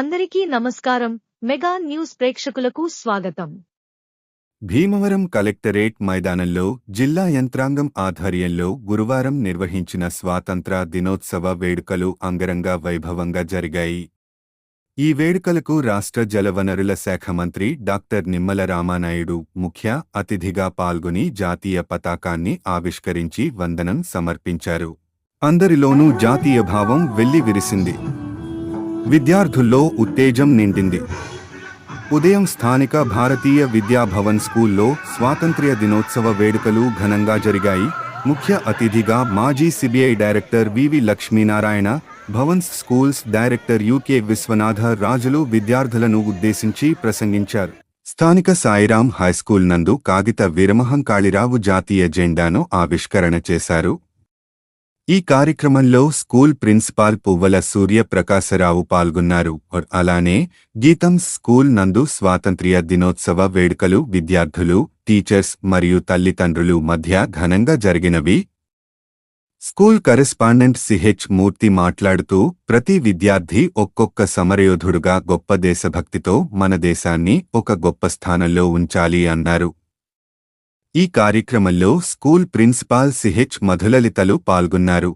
అందరికీ నమస్కారం. Mega news ప్రేక్షకులకు స్వాగతం. భీమవరం కలెక్టరేట్ మైదానంలో జిల్లా యంత్రాంగం ఆధ్వర్యంలో గురువారం నిర్వహించిన స్వాతంత్ర దినోత్సవ వేడుకలు అంగరంగ వైభవంగా జరిగాయి. ఈ వేడుకలకు రాష్ట్ర జలవనరుల శాఖ మంత్రి డాక్టర్ నిమ్మల రామానాయుడు ముఖ్య అతిథిగా పాల్గొని జాతీయ పతాకాన్ని ఆవిష్కరించి వందనం సమర్పించారు. అందరిలోనూ జాతీయ భావం వెల్లివిరిసింది. విద్యార్థుల్లో ఉత్తేజం నిండింది. ఉదయం స్థానిక భారతీయ విద్యాభవన్ స్కూల్లో స్వాతంత్ర్య దినోత్సవ వేడుకలు ఘనంగా జరిగాయి. ముఖ్య అతిథిగా మాజీ CBI director V V Lakshminarayana Bhavans schools director U K Viswanatha రాజులు విద్యార్థులను ఉద్దేశించి ప్రసంగించారు. స్థానిక సాయిరాం హైస్కూల్ నందు కాగిత వీరమహం కాళిరావు జాతీయ జెండాను ఆవిష్కరణ చేశారు. ఈ కార్యక్రమంలో స్కూల్ ప్రిన్సిపాల్ పువ్వల సూర్యప్రకాశరావు పాల్గొన్నారు. అలానే గీతం స్కూల్ నందు స్వాతంత్ర్య దినోత్సవ వేడుకలు విద్యార్థులు టీచర్స్ మరియు తల్లిదండ్రులు మధ్య ఘనంగా జరిగినవి. స్కూల్ కరెస్పాండెంట్ సిహెచ్ మూర్తి మాట్లాడుతూ ప్రతి విద్యార్థి ఒక్కొక్క సమరయోధుడుగా గొప్ప దేశభక్తితో మన దేశాన్ని ఒక గొప్ప స్థానంలో ఉంచాలి అన్నారు. ఈ కార్యక్రమంలో స్కూల్ ప్రిన్సిపాల్ సిహెచ్ మధులలితలు పాల్గొన్నారు.